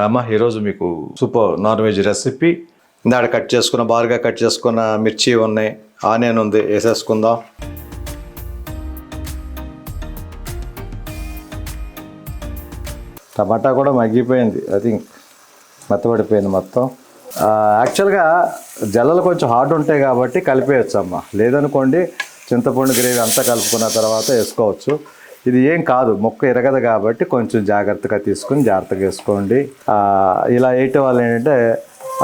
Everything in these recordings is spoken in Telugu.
అమ్మ ఈరోజు మీకు సూపర్ నాన్ వెజ్ రెసిపీ. ఇందాక కట్ చేసుకున్న బారుగా కట్ చేసుకున్న మిర్చి ఉన్నాయి ఆనియన్ ఉంది వేసేసుకుందాం. టమాటా కూడా మగ్గిపోయింది ఐ థింక్ మెత్తబడిపోయింది మొత్తం. యాక్చువల్గా జల్లలు కొంచెం హార్డ్ ఉంటాయి కాబట్టి కలిపేయచ్చు అమ్మ లేదనుకోండి చింతపండు గ్రేవీ అంతా కలుపుకున్న తర్వాత వేసుకోవచ్చు. ఇది ఏం కాదు మొక్క ఎరగదు కాబట్టి కొంచెం జాగ్రత్తగా తీసుకుని జాగ్రత్తగా వేసుకోండి. ఇలా వేయటం వల్ల ఏంటంటే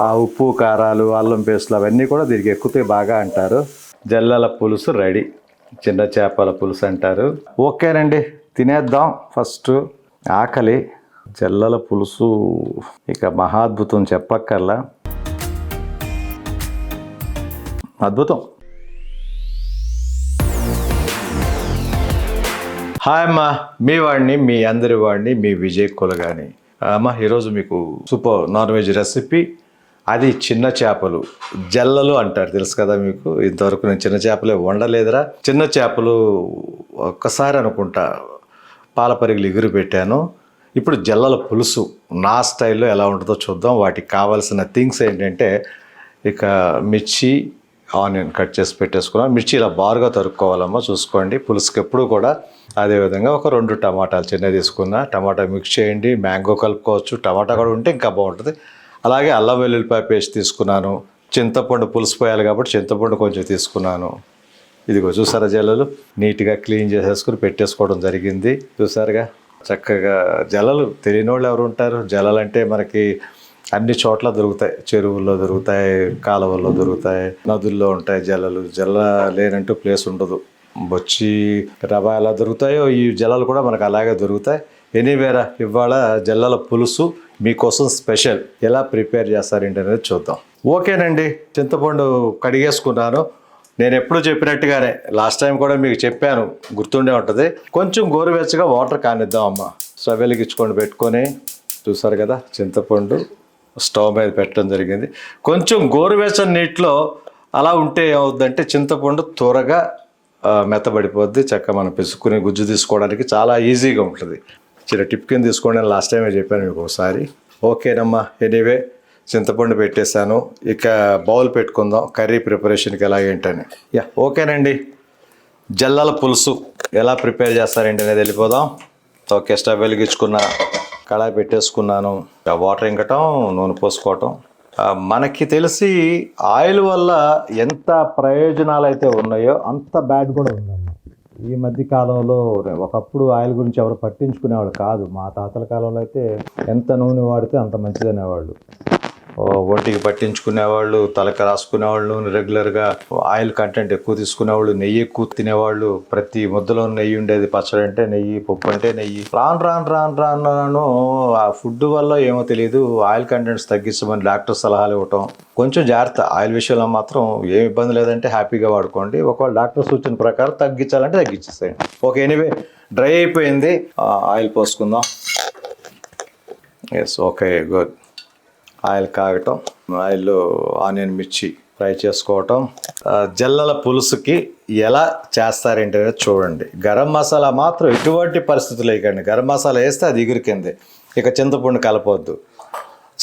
ఆ ఉప్పు కారాలు అల్లం పేస్టులు అవన్నీ కూడా దీనికి ఎక్కుతాయి బాగా అంటారు. జల్లల పులుసు రెడీ చిన్న చేపల పులుసు అంటారు. ఓకేనండి తినేద్దాం. ఫస్ట్ ఆకలి జల్లల పులుసు. ఇక మహాద్భుతం చెప్పక్కర్లా. అద్భుతం. హాయ్ అమ్మా మీ వాడిని మీ అందరి వాడిని మీ విజయ్ కులగాని. అమ్మా ఈరోజు మీకు సూపర్ నాన్ వెజ్ రెసిపీ. అది చిన్న చేపలు. జల్లలు అంటారు తెలుసు కదా మీకు? ఇంతవరకు నేను చిన్న చేపలే వండలేదురా. చిన్న చేపలు ఒక్కసారి అనుకుంటా పాల పరిగిలు ఎగురు పెట్టాను. ఇప్పుడు జల్లల పులుసు నా స్టైల్లో ఎలా ఉంటుందో చూద్దాం. వాటికి కావాల్సిన థింగ్స్ ఏంటంటే ఇక మిర్చి ఆనియన్ కట్ చేసి పెట్టేసుకున్నాం. మిర్చి ఇలా బారుగా తరుక్కోవాలమ్మా చూసుకోండి. పులుసుకి ఎప్పుడు కూడా అదేవిధంగా ఒక రెండు టమాటాలు చిన్నవి తీసుకున్న. టమాటా మిక్స్ చేయండి మ్యాంగో కలుపుకోవచ్చు. టమాటా కూడా ఉంటే ఇంకా బాగుంటుంది. అలాగే అల్లం వెల్లుల్లిపాయ పేస్ట్ తీసుకున్నాను. చింతపండు పులుసు పోయాలి కాబట్టి చింతపండు కొంచెం తీసుకున్నాను. ఇదిగో చూసారా జల్లలు? నీట్గా క్లీన్ చేసేసుకుని పెట్టేసుకోవడం జరిగింది. చూసారుగా? చక్కగా జలలు తెలియని వాళ్ళు ఎవరు ఉంటారు? జలలు అంటే మనకి అన్ని చోట్ల దొరుకుతాయి. చెరువుల్లో దొరుకుతాయి కాలువల్లో దొరుకుతాయి నదుల్లో ఉంటాయి జలలు. జల లేనంటూ ప్లేస్ ఉండదు. బొచ్చి రవ ఎలా దొరుకుతాయో ఈ జలాలు కూడా మనకు అలాగే దొరుకుతాయి. ఎనీవేరా ఇవాళ జల్లల పులుసు మీకోసం స్పెషల్. ఎలా ప్రిపేర్ చేస్తారేంటి అనేది చూద్దాం. ఓకేనండి చింతపండు కడిగేసుకున్నాను. నేను ఎప్పుడు చెప్పినట్టుగానే లాస్ట్ టైం కూడా మీకు చెప్పాను గుర్తుండే ఉంటుంది. కొంచెం గోరువెచ్చగా వాటర్ కానిద్దాం అమ్మ. స్టవ్ వెలిగించుకొని పెట్టుకొని చూసారు కదా చింతపండు స్టవ్ మీద పెట్టడం జరిగింది. కొంచెం గోరువెచ్చని నీటిలో అలా ఉంటే ఏమవుద్దంటే చింతపండు త్వరగా మెత్తబడిపోద్ది చక్క మనం పిసుక్కుని గుజ్జు తీసుకోవడానికి చాలా ఈజీగా ఉంటుంది. చిన్న టిప్ కింద తీసుకోండి నేను లాస్ట్ టైమే చెప్పాను మీకు ఒకసారి. ఓకేనమ్మా ఎనీవే చింతపండు పెట్టేశాను. ఇక బౌల్ పెట్టుకుందాం కర్రీ ప్రిపరేషన్కి ఎలా ఏంటని యా ఓకేనండి. జల్లల పులుసు ఎలా ప్రిపేర్ చేస్తారేంటి అనేది వెళ్ళిపోదాం. ఓకే స్టవ్ వెలిగించుకున్న కళాయి పెట్టేసుకున్నాను. వాటర్ ఇంకటం నూనె పోసుకోవటం. మనకి తెలిసి ఆయిల్ వల్ల ఎంత ప్రయోజనాలు అయితే ఉన్నాయో అంత బ్యాడ్ కూడా ఉందమ్మ. ఈ మధ్య కాలంలో ఒకప్పుడు ఆయిల్ గురించి ఎవరు పట్టించుకునేవాళ్ళు కాదు. మా తాతల కాలంలో అయితే ఎంత నూనె వాడితే అంత మంచిది అనేవాళ్ళు ఒంటికి పట్టించుకునేవాళ్ళు తలకి రాసుకునేవాళ్ళు రెగ్యులర్గా ఆయిల్ కంటెంట్ ఎక్కువ తీసుకునేవాళ్ళు నెయ్యి ఎక్కువ తినేవాళ్ళు ప్రతి ముద్దలో నెయ్యి ఉండేది పచ్చడి అంటే నెయ్యి పప్పు అంటే నెయ్యి. రాను రాను రాను రాను రాను ఆ ఫుడ్ వల్ల ఏమో తెలియదు ఆయిల్ కంటెంట్స్ తగ్గించమని డాక్టర్ సలహాలు ఇవ్వటం. కొంచెం జాగ్రత్త ఆయిల్ విషయంలో మాత్రం ఏం ఇబ్బంది లేదంటే హ్యాపీగా వాడుకోండి. ఒకవేళ డాక్టర్ సూచన ప్రకారం తగ్గించాలంటే తగ్గించేసేయండి. ఓకే ఎనీవే డ్రై అయిపోయింది. ఆయిల్ పోసుకుందాం. ఎస్ ఓకే గుడ్ ఆయిల్ కాగటం ఆయిల్ ఆనియన్ మిర్చి ఫ్రై చేసుకోవటం. జల్లల పులుసుకి ఎలా చేస్తారేంటి అనేది చూడండి. గరం మసాలా మాత్రం ఎటువంటి పరిస్థితులు వేయకండి గరం మసాలా వేస్తే అది ఎగురికింది. ఇక చింతపండు కలపొద్దు.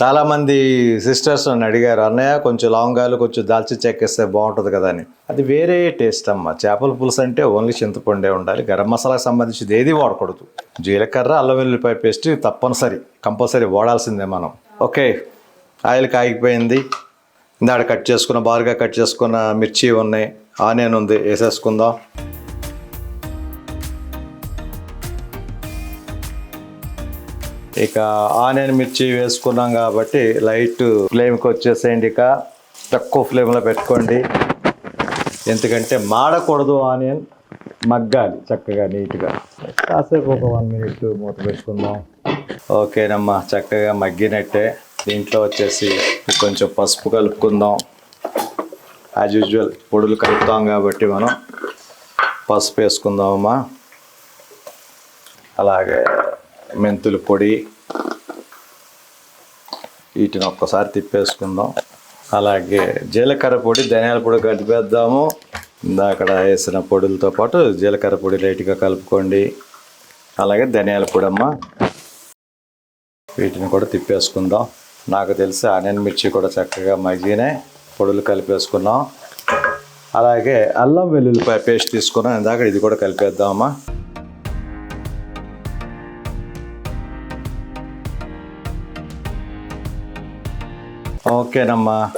చాలామంది సిస్టర్స్ నన్ను అడిగారు అన్నయ్య కొంచెం లవంగాలు కొంచెం దాల్చి చెక్కేస్తే బాగుంటుంది కదా అని. అది వేరే టేస్ట్ అమ్మ. చేపల పులుసు అంటే ఓన్లీ చింతపండే ఉండాలి. గరం మసాలాకి సంబంధించి ఏది వాడకూడదు. జీలకర్ర అల్లం వెల్లుల్లిపాయ పేస్ట్ తప్పనిసరి కంపల్సరీ వాడాల్సిందే మనం. ఓకే. ఆయిల్ కాగిపోయింది. ఇందాక కట్ చేసుకున్న బారుగా కట్ చేసుకున్న మిర్చి ఉన్నాయి. ఆనియన్ ఉంది వేసేసుకుందాం. ఇక ఆనియన్ మిర్చి వేసుకున్నాం కాబట్టి లైట్ ఫ్లేమ్కి వచ్చేసేయండి ఇక. తక్కువ ఫ్లేమ్లో పెట్టుకోండి. ఎందుకంటే మాడకూడదు ఆనియన్. మగ్గాలి చక్కగా నీట్గా. కాసేపు ఒక వన్ మినిట్ మూత పెట్టుకుందాం. ఓకేనమ్మా చక్కగా మగ్గినట్టే. దీంట్లో వచ్చేసి కొంచెం పసుపు కలుపుకుందాం. యాజ్ యూజువల్ పొడులు కలుపుతాం కాబట్టి మనం పసుపు వేసుకుందామమ్మా. అలాగే మెంతుల పొడి వీటిని ఒక్కసారి తిప్పేసుకుందాం. అలాగే జీలకర్ర పొడి ధనియాల పొడి కలిపేద్దాము. అక్కడ వేసిన పొడులతో పాటు జీలకర్ర పొడి లైట్గా కలుపుకోండి. అలాగే ధనియాల పొడి అమ్మ వీటిని కూడా తిప్పేసుకుందాం. నాకు తెలిసి ఆనియన్ మిర్చి కూడా చక్కగా మగ్గినాయి పొడులు కలిపేసుకున్నాం. అలాగే అల్లం వెల్లుల్లిపాయ పేస్ట్ తీసుకున్నాం. ఇందాక ఇది కూడా కలిపేద్దామా ఓకేనమ్మా.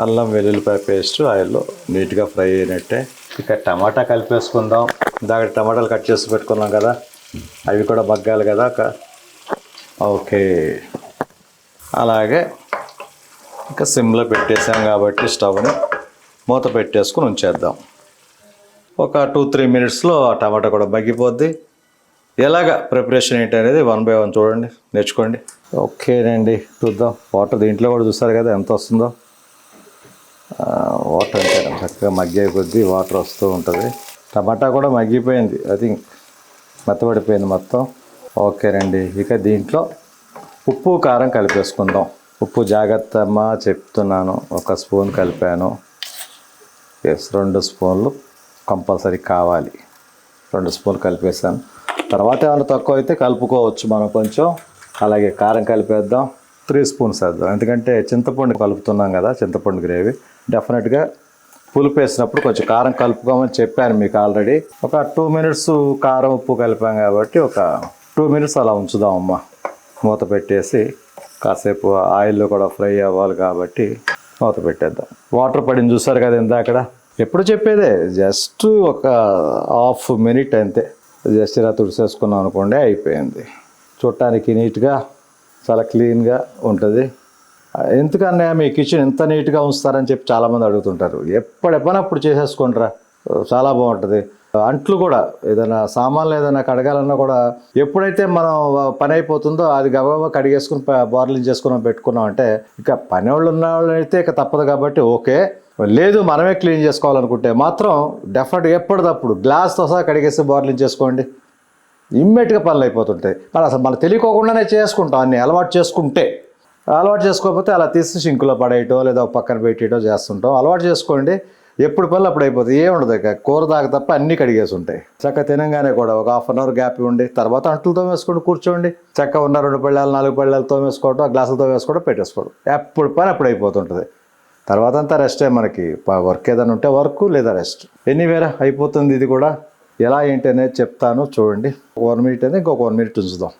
అల్లం వెల్లుల్లిపాయ పేస్ట్ ఆయిల్లో నీట్గా ఫ్రై అయినట్టే. ఇక టమాటా కలిపేసుకుందాం. ఇందాక టమాటాలు కట్ చేసి పెట్టుకున్నాం కదా. అవి కూడా మగ్గాలి కదా క- ఓకే. అలాగే ఇంకా సిమ్లో పెట్టేసాం కాబట్టి స్టవ్ని మూత పెట్టేసుకుని ఉంచేద్దాం. ఒక టూ త్రీ మినిట్స్లో ఆ టమాటా కూడా బగ్గిపోద్ది ఎలాగ ప్రిపరేషన్ ఏంటి అనేది వన్ బై వన్ చూడండి నేర్చుకోండి. ఓకేనండి చూద్దాం. వాటర్ దీంట్లో కూడా చూస్తారు కదా ఎంత వస్తుందో. వాటర్ అంటే చక్కగా మగ్గే కొద్దీ వాటర్ వస్తూ ఉంటుంది. టమాటా కూడా మగ్గిపోయింది ఐ థింక్ మెత్తబడిపోయింది మొత్తం. ఓకేనండి ఇక దీంట్లో ఉప్పు కారం కలిపేసుకుందాం. ఉప్పు జాగ్రత్త చెప్తున్నాను. ఒక స్పూన్ కలిపాను. ఎస్ రెండు స్పూన్లు కంపల్సరీ కావాలి. రెండు స్పూన్లు కలిపేసాను తర్వాత ఏమైనా తక్కువ అయితే కలుపుకోవచ్చు మనం కొంచెం. అలాగే కారం కలిపేద్దాం. త్రీ స్పూన్స్ వేద్దాం. ఎందుకంటే చింతపండు కలుపుతున్నాం కదా చింతపండు గ్రేవీ. డెఫినెట్గా పులుపు వేసినప్పుడు కొంచెం కారం కలుపుకోమని చెప్పాను మీకు ఆల్రెడీ ఒక టూ మినిట్స్ కారం ఉప్పు కలిపాం కాబట్టి ఒక టూ మినిట్స్ అలా ఉంచుదాం అమ్మ. మూత పెట్టేసి కాసేపు ఆయిల్లో కూడా ఫ్రై అవ్వాలి కాబట్టి మూత పెట్టేద్దాం. వాటర్ పడింది చూసారు కదా ఇందాకడ ఎప్పుడు చెప్పేదే? జస్ట్ ఒక హాఫ్ మినిట్ అంతే. జస్ట్ ఇలా తుడిసేసుకున్నాం అనుకోండి అయిపోయింది. చూడటానికి నీట్గా చాలా క్లీన్గా ఉంటుంది. ఎందుకన్నా మీ కిచెన్ ఎంత నీట్గా ఉంచుతారని చెప్పి చాలామంది అడుగుతుంటారు. ఎప్పుడెప్పుడైనా అప్పుడు చేసేసుకుంటారా చాలా బాగుంటుంది. అంట్లు కూడా ఏదైనా సామాన్లు ఏదైనా కడగాలన్నా కూడా ఎప్పుడైతే మనం పని అయిపోతుందో అది గబగబా కడిగేసుకుని బార్లింగ్ చేసుకుని పెట్టుకున్నాం అంటే ఇక పని వాళ్ళు ఉన్న వాళ్ళు అయితే ఇక తప్పదు కాబట్టి ఓకే. లేదు మనమే క్లీన్ చేసుకోవాలనుకుంటే మాత్రం డెఫినెట్ ఎప్పటిదప్పుడు గ్లాస్తో సహా కడిగేసి బార్లింగ్ చేసుకోండి ఇమ్మీడియట్గా పనులు అయిపోతుంటాయి. మరి అసలు మనం తెలియకోకుండానే చేసుకుంటాం. అన్ని అలవాటు చేసుకుంటే. అలవాటు చేసుకోకపోతే అలా తీసి సింకులో పడేయటం లేదా పక్కన పెట్టేయటం చేస్తుంటాం. అలవాటు చేసుకోండి. ఎప్పుడు పనులు అప్పుడు అయిపోతుంది ఏం ఉండదు ఇక కూర దాకా తప్ప అన్నీ కడిగేసి ఉంటాయి. చక్క తినంగానే కూడా ఒక హాఫ్ అన్ అవర్ గ్యాప్ ఉండి తర్వాత అంటులతో వేసుకోండి కూర్చోండి. చక్క ఉన్న రెండు పళ్ళాలు నాలుగు పళ్ళాలతో వేసుకోవటం గ్లాసులతో వేసుకోవడం పెట్టేసుకోవడం ఎప్పుడు పని అప్పుడు అయిపోతుంటుంది. తర్వాత అంతా రెస్టే మనకి. వర్క్ ఏదైనా ఉంటే వర్క్ లేదా రెస్ట్. ఎనీవేరా అయిపోతుంది ఇది కూడా. ఎలా ఏంటి అనేది చెప్తాను చూడండి. వన్ మినిట్ అనేది ఇంకొక వన్ మినిట్ ఉంచుదాం.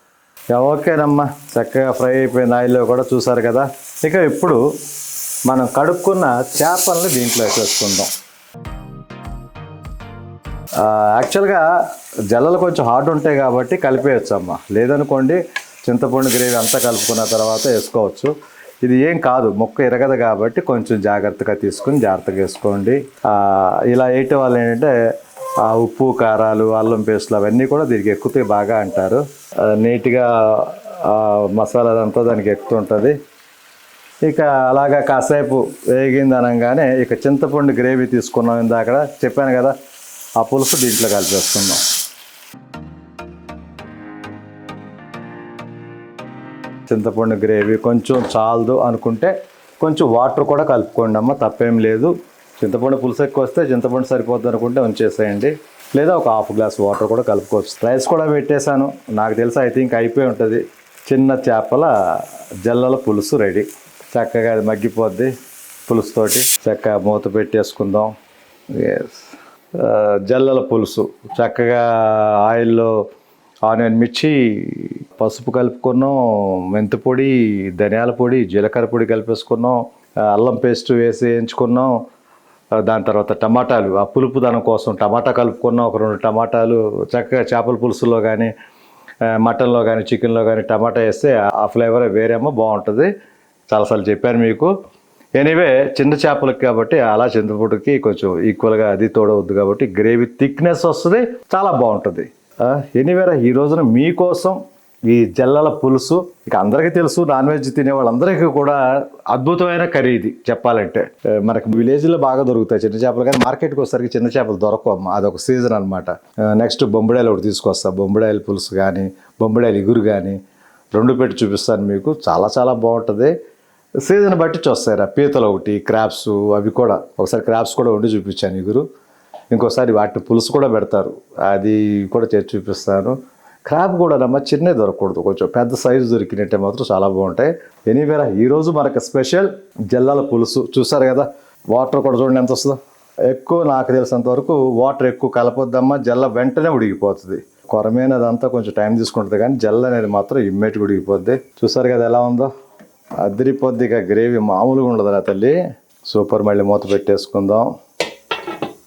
ఓకేనమ్మా. చక్కగా ఫ్రై అయిపోయింది. ఆయిల్లో కూడా చూసారు కదా. ఇక ఇప్పుడు మనం కడుక్కున్న చేపల్ని దీంట్లో వేసేసుకుందాం. యాక్చువల్గా జల్లలు కొంచెం హార్డ్ ఉంటాయి కాబట్టి కలిపేయచ్చు అమ్మ లేదనుకోండి చింతపండు గ్రేవీ అంతా కలుపుకున్న తర్వాత వేసుకోవచ్చు. ఇది ఏం కాదు మొక్క ఎరగదు కాబట్టి కొంచెం జాగ్రత్తగా తీసుకుని జాగ్రత్తగా వేసుకోండి. ఇలా వేయటం వల్ల ఏంటంటే ఆ ఉప్పు కారాలు అల్లం పేస్టులు అవన్నీ కూడా దీనికి ఎక్కుతాయి బాగా అంటారు. నీట్గా మసాలా అంతా దానికి ఎక్కుతుంటుంది. ఇక అలాగా కాసేపు వేగింది అనగానే ఇక చింతపండు గ్రేవీ తీసుకున్నాం ఇందాక చెప్పాను కదా ఆ పులుసు దీంట్లో కలిపేసుకుందాం. చింతపండు గ్రేవీ కొంచెం చాలదు అనుకుంటే కొంచెం వాటర్ కూడా కలుపుకోండి అమ్మ తప్పేం లేదు. చింతపండు పులుసు ఎక్కువ వస్తే చింతపండు సరిపోద్ది అనుకుంటే ఉంచేసేయండి. లేదా ఒక హాఫ్ గ్లాస్ వాటర్ కూడా కలుపుకోవచ్చు. రైస్ కూడా పెట్టేశాను. నాకు తెలిసి ఐ థింక్ అయిపోయి ఉంటుంది. చిన్న చేపల జల్లల పులుసు రెడీ. చక్కగా అది మగ్గిపోద్ది పులుసుతోటి. చక్కగా మూత పెట్టేసుకుందాం. జల్లల పులుసు. చక్కగా ఆయిల్లో ఆనియన్ మిర్చి పసుపు కలుపుకున్నాం మెంతి పొడి ధనియాల పొడి జీలకర్ర పొడి కలిపేసుకున్నాం అల్లం పేస్ట్ వేసి వేయించుకున్నాం. దాని తర్వాత టమాటాలు. ఆ పులుపు దానం కోసం టమాటా కలుపుకున్నాం. ఒక రెండు టమాటాలు చక్కగా చేపల పులుసులో కానీ మటన్లో కానీ చికెన్లో కానీ టమాటా వేస్తే ఆ ఫ్లేవర్ వేరేమో బాగుంటుంది. చాలాసార్లు చెప్పాను మీకు. ఎనీవే చిన్న చేపలకి కాబట్టి అలా చింతపూటకి కొంచెం ఈక్వల్గా అది తోడవద్దు కాబట్టి గ్రేవీ థిక్నెస్ వస్తుంది చాలా బాగుంటుంది. ఎనీవేరా ఈ రోజున మీకోసం ఈ జల్లల పులుసు ఇక అందరికీ తెలుసు నాన్ వెజ్ తినే వాళ్ళందరికీ కూడా అద్భుతమైన కర్రీ ఇది చెప్పాలంటే మనకి విలేజ్లో బాగా దొరుకుతాయి చిన్న చేపలు కానీ మార్కెట్కి వచ్చేసరికి చిన్న చేపలు దొరకవు అమ్మ అదొక సీజన్ అనమాట నెక్స్ట్ బొంబడాయిలు ఒకటి తీసుకొస్తా బొంబడాయిల పులుసు కానీ బొంబడాయిల ఇగురు కానీ రెండు పెట్టి చూపిస్తాను మీకు చాలా చాలా బాగుంటుంది. సీజన్ బట్టి చూస్తారా పీతలు ఒకటి క్రాప్స్ అవి కూడా. ఒకసారి క్రాప్స్ కూడా వండి చూపించాను ఇగురు ఇంకోసారి వాటి పులుసు కూడా పెడతారు. అది కూడా చేసి చూపిస్తాను. క్రాప్ కూడా నమ్మ చిన్నవి దొరకకూడదు. కొంచెం పెద్ద సైజు దొరికినట్టే మాత్రం చాలా బాగుంటాయి. ఎనీవేరా ఈరోజు మనకు స్పెషల్ జల్లాల పులుసు. చూసారు కదా? వాటర్ కూడా చూడండి ఎంత వస్తుందో. ఎక్కువ నాకు తెలిసినంత వరకు వాటర్ ఎక్కువ కలపొద్దమ్మా. జల్ల వెంటనే ఉడికిపోతుంది. కొరమైనదంతా కొంచెం టైం తీసుకుంటుంది కానీ జల్ల అనేది మాత్రం ఇమ్మేటి ఉడికిపోద్ది. చూసారు కదా ఎలా ఉందో? అదిరిపోద్ది ఇక గ్రేవీ మామూలుగా ఉండదు నా తల్లి. సూపర్ మళ్ళీ మూత పెట్టేసుకుందాం.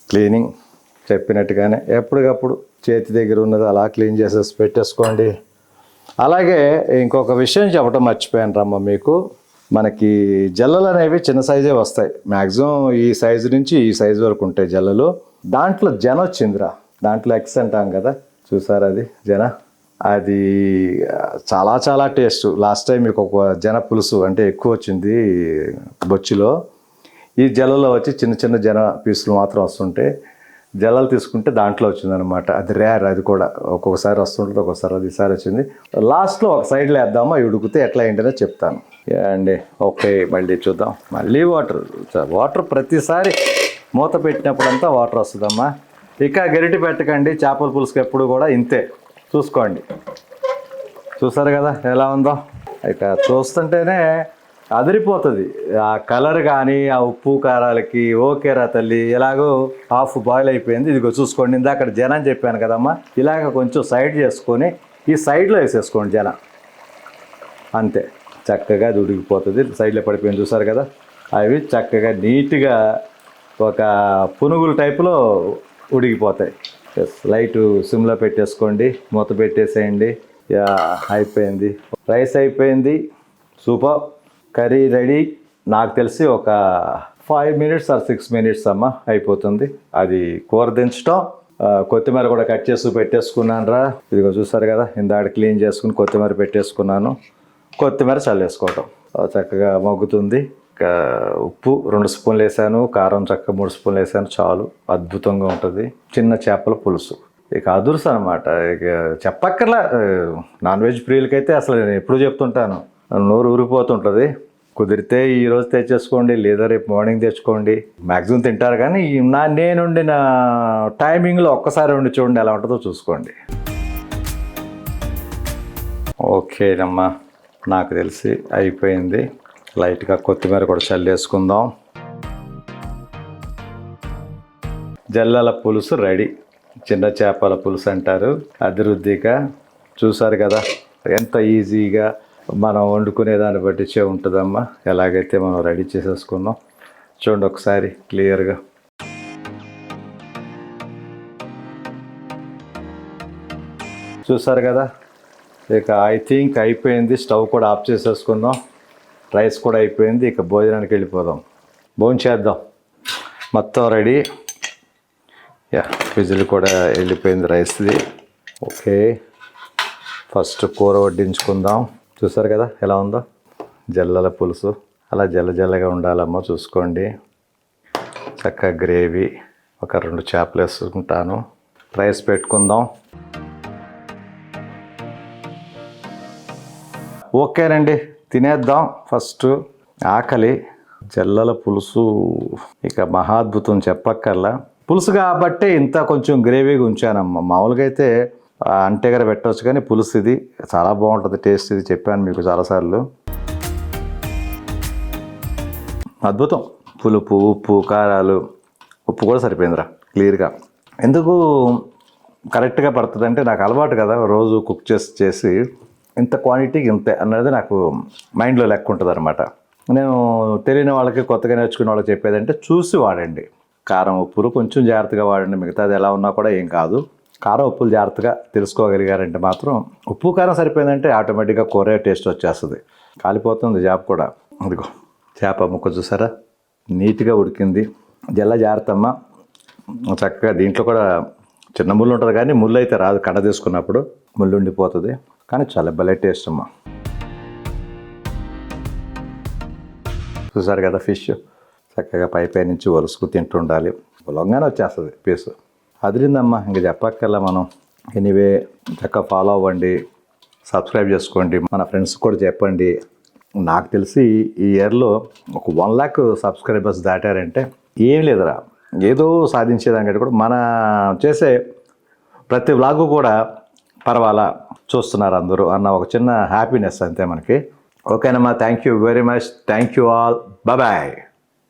క్లీనింగ్ చెప్పినట్టుగానే ఎప్పటికప్పుడు చేతి దగ్గర ఉన్నది అలా క్లీన్ చేసేసి పెట్టేసుకోండి. అలాగే ఇంకొక విషయం చెప్పడం మర్చిపోయాను రమ్మ మీకు. మనకి జల్లలు అనేవి చిన్న సైజే వస్తాయి. మ్యాక్సిమం ఈ సైజు నుంచి ఈ సైజు వరకు ఉంటాయి జల్లలు. దాంట్లో జన వచ్చిందిరా. దాంట్లో ఎక్స్ అంటాం కదా. చూసారా అది? జన? అది చాలా చాలా టేస్ట్ లాస్ట్ టైం మీకు ఒక జన పులుసు అంటే ఎక్కువ వచ్చింది బొచ్చులో. ఈ జలలో వచ్చి చిన్న చిన్న జన పీసులు మాత్రం వస్తుంటే జలాలు తీసుకుంటే దాంట్లో వచ్చిందనమాట అది రేర్ అది కూడా. ఒక్కొక్కసారి వస్తుంటుంది ఒక్కొక్కసారి అది ఈసారి వచ్చింది. లాస్ట్లో ఒక సైడ్లో వేద్దామా? ఇవి ఉడికితే ఎట్లా ఏంటనే చెప్తాను. అండి ఓకే మళ్ళీ చూద్దాం. మళ్ళీ వాటర్ వాటర్ ప్రతిసారి మూత పెట్టినప్పుడంతా వాటర్ వస్తుందమ్మా. ఇక గరిటి పెట్టకండి చేపల పులుసుకి ఎప్పుడు కూడా ఇంతే. చూసుకోండి. చూసారు కదా ఎలా ఉందో? ఇక చూస్తుంటేనే అదిరిపోతుంది. ఆ కలర్ కానీ ఆ ఉప్పు కారాలకి ఓకేరా తల్లి ఎలాగో హాఫ్ బాయిల్ అయిపోయింది. ఇదిగో చూసుకోండి ఇందాక అక్కడ జనం చెప్పాను కదమ్మా. ఇలాగ కొంచెం సైడ్ చేసుకొని ఈ సైడ్లో వేసేసుకోండి జనం. అంతే. చక్కగా అది ఉడికిపోతుంది. సైడ్లో పడిపోయింది చూసారు కదా? అవి చక్కగా నీట్గా ఒక పునుగుల టైపులో ఉడికిపోతాయి. ఎస్ లైట్ సిమ్లో పెట్టేసుకోండి మూత పెట్టేసేయండి. యా అయిపోయింది. రైస్ అయిపోయింది. సూపర్. Curry ready. నాకు తెలిసి ఒక five minutes or six minutes అమ్మ అయిపోతుంది. అది కూర దించడం కొత్తిమీర కూడా కట్ చేసి పెట్టేసుకున్నాను రా. ఇదిగో చూసారు కదా ఇందాక క్లీన్ చేసుకుని కొత్తిమీర పెట్టేసుకున్నాను. కొత్తిమీర చల్లేసుకోవటం. చక్కగా మగ్గుతుంది. ఉప్పు రెండు స్పూన్లు వేసాను కారం చక్కగా మూడు స్పూన్లు వేసాను చాలు. అద్భుతంగా ఉంటుంది. చిన్న చేపల పులుసు. ఇక అదురుసు అనమాట ఇక చెప్పక్కర్లా నాన్ వెజ్ ప్రియులకైతే అసలు నేను ఎప్పుడు చెప్తుంటాను. నోరు ఊరిపోతుంటుంది. కుదిరితే ఈ రోజు తెచ్చేసుకోండి లేదా రేపు మార్నింగ్ తెచ్చుకోండి. మ్యాక్సిమం తింటారు కానీ నా నేనుండిన టైమింగ్లో ఒక్కసారి ఉండి చూడండి ఎలా ఉంటుందో చూసుకోండి. ఓకేనమ్మా నాకు తెలిసి అయిపోయింది. లైట్గా కొత్తిమీర కూడా చల్లేసుకుందాం. జల్లల పులుసు రెడీ. చిన్న చేపల పులుసు అంటారు. అభివృద్ధిగా చూసారు కదా ఎంత ఈజీగా మనం వండుకునే దాన్ని బట్టి చే ఉంటుందమ్మా. ఎలాగైతే మనం రెడీ చేసేసుకున్నాం. చూడండి ఒకసారి క్లియర్గా. చూసారు కదా ఇక ఐ థింక్ అయిపోయింది. స్టవ్ కూడా ఆఫ్ చేసేసుకుందాం రైస్ కూడా అయిపోయింది. ఇక భోజనానికి వెళ్ళిపోదాం. భోజనం చేద్దాం. మొత్తం రెడీ. యా విజిల్ కూడా వెళ్ళిపోయింది రైస్ది. ఓకే. ఫస్ట్ కూర వడ్డించుకుందాం. చూసారు కదా ఎలా ఉందో? జల్లల పులుసు. అలా జల్ల జల్లగా ఉండాలమ్మా చూసుకోండి. చక్కగా గ్రేవీ ఒక రెండు చేపలు వేసుకుంటాను. రైస్ పెట్టుకుందాం. ఓకేనండి. తినేద్దాం. ఫస్ట్ ఆకలి జల్లల పులుసు. ఇక మహాద్భుతం చెప్పక్కర్లా. పులుసు కాబట్టే ఇంత కొంచెం గ్రేవీగా ఉంచానమ్మా. మామూలుగా అయితే అంటేగర పెట్టవచ్చు కానీ పులుసు ఇది చాలా బాగుంటుంది టేస్ట్ ఇది చెప్పాను మీకు చాలాసార్లు. అద్భుతం. పులుపు ఉప్పు కారాలు. ఉప్పు కూడా సరిపోయిందిరా క్లియర్గా. ఎందుకు కరెక్ట్గా పడుతుంది అంటే నాకు అలవాటు కదా రోజు కుక్ చేసి చేసి. ఇంత క్వాంటిటీకి ఇంతే అన్నది నాకు మైండ్లో లెక్క ఉంటుంది అనమాట నేను తెలియని వాళ్ళకి కొత్తగా నేర్చుకునే వాళ్ళకి చెప్పేదంటే చూసి వాడండి. కారం ఉప్పులు కొంచెం జాగ్రత్తగా వాడండి. మిగతాది ఎలా ఉన్నా కూడా ఏం కాదు. కారం ఉప్పులు జాగ్రత్తగా తెలుసుకోగలిగారంటే మాత్రం ఉప్పు కారం సరిపోయిందంటే ఆటోమేటిక్గా కూర టేస్ట్ వచ్చేస్తుంది. కాలిపోతుంది చేప కూడా. అదిగో చేప ముక్క చూసారా? నీట్గా ఉడికింది. జల్ల జాగ్రత్త అమ్మ చక్కగా దీంట్లో కూడా చిన్న ముళ్ళు ఉంటుంది కానీ ముళ్ళు అయితే రాదు. కడ తీసుకున్నప్పుడు ముళ్ళు ఉండిపోతుంది. కానీ చాలా భలే టేస్ట్ అమ్మా. చూసారు కదా ఫిష్? చక్కగా పై పై నుంచి వలుసుకు తింటుండాలి. పొలంగానే వచ్చేస్తుంది పీసు. అదిరిందమ్మా ఇంక చెప్పక్కల్లా మనం. ఎనీవే చక్కగా ఫాలో అవ్వండి. సబ్స్క్రైబ్ చేసుకోండి. మన ఫ్రెండ్స్ కూడా చెప్పండి. నాకు తెలిసి ఈ ఇయర్లో ఒక వన్ ల్యాక్ సబ్స్క్రైబర్స్ దాటారంటే ఏం లేదురా. ఏదో సాధించేదానికంటే కూడా మన చేసే ప్రతి వ్లాగు కూడా పర్వాలా? చూస్తున్నారు అందరూ అన్న ఒక చిన్న హ్యాపీనెస్ అంతే మనకి. ఓకేనమ్మా thank you very much thank you all bye